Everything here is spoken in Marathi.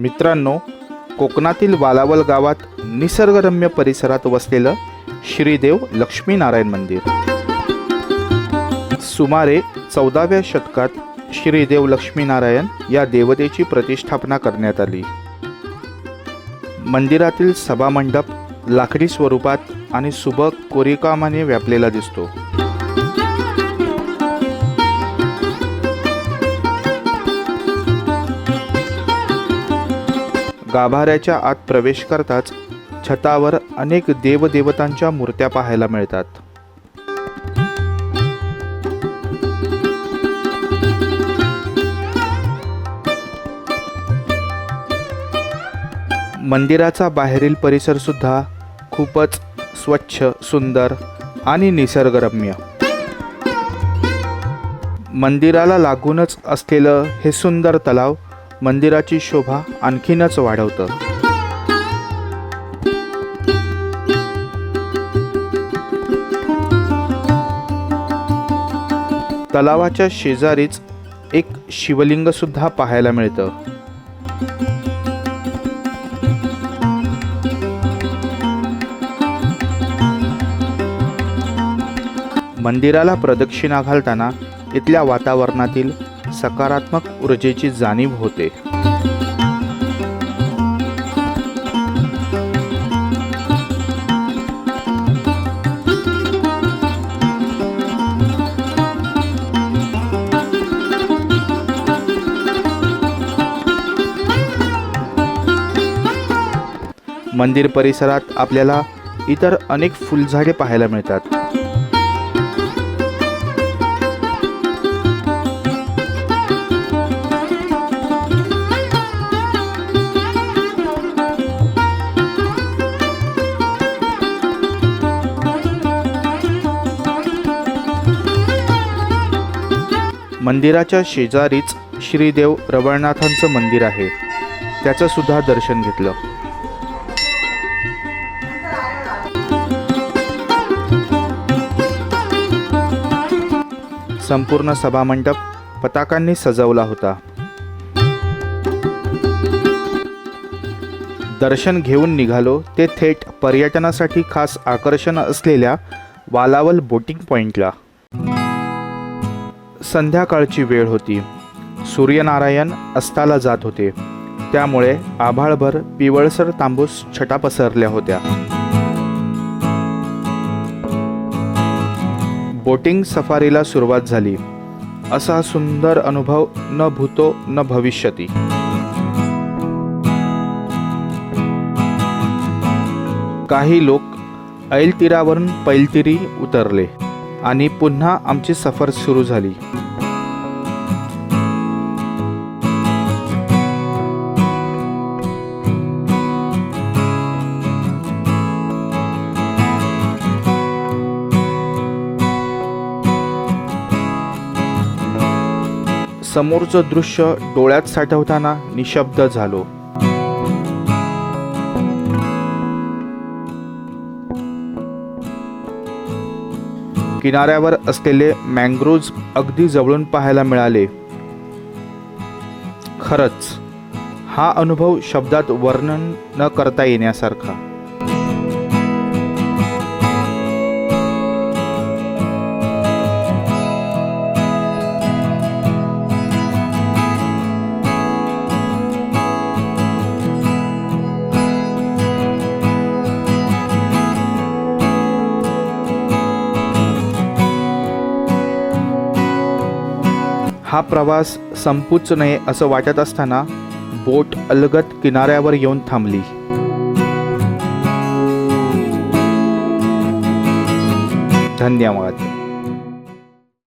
मित्रांनो कोकणातील वालावल गावात निसर्गरम्य परिसरात वसलेलं श्रीदेव लक्ष्मीनारायण मंदिर. सुमारे चौदाव्या शतकात श्रीदेव लक्ष्मीनारायण या देवतेची प्रतिष्ठापना करण्यात आली. मंदिरातील सभामंडप लाकडी स्वरूपात आणि सुबक कोरीकामाने व्यापलेला दिसतो. गाभाऱ्याच्या आत प्रवेश करताच छतावर अनेक देवदेवतांच्या मूर्त्या पाहायला मिळतात. मंदिराचा बाहेरील परिसर सुद्धा खूपच स्वच्छ सुंदर आणि निसर्गरम्य. मंदिराला लागूनच असलेलं हे सुंदर तलाव मंदिराची शोभा आणखीनच वाढवतं. तलावाच्या शेजारीच एक शिवलिंग सुद्धा पाहायला मिळतं. मंदिराला प्रदक्षिणा घालताना इथल्या वातावरणातील सकारात्मक ऊर्जेची जाणीव होते. मंदिर परिसरात आपल्याला इतर अनेक फुलझाडे पाहायला मिळतात. मंदिराच्या शेजारीच श्रीदेव रवळनाथांचं मंदिर आहे. त्याचं सुद्धा दर्शन घेतलं. संपूर्ण सभामंडप पताकांनी सजवला होता. दर्शन घेऊन निघालो ते थेट पर्यटनासाठी खास आकर्षण असलेल्या वालावल बोटिंग पॉइंटला. संध्याकाळची वेळ होती. सूर्यनारायण अस्ताला जात होते. त्यामुळे आभाळभर पिवळसर तांबूस छटा पसरल्या होत्या. बोटिंग सफारीला सुरुवात झाली. असा सुंदर अनुभव न भूतो न भविष्यती. काही लोक ऐलतीरावरून पैलतीरी उतरले आणि पुन्हा आमची सफर सुरू झाली. समोरचं दृश्य डोळ्यात साठवताना निशब्द झालो. किनाऱ्यावर असलेले मँग्रोव्ज अगदी जवळून पाहायला मिळाले. खरंच हा अनुभव शब्दात वर्णन न करता येण्यासारखा. हा प्रवास संपूच नये असं वाटत असताना बोट अलगत किनाऱ्यावर येऊन थांबली. धन्यवाद.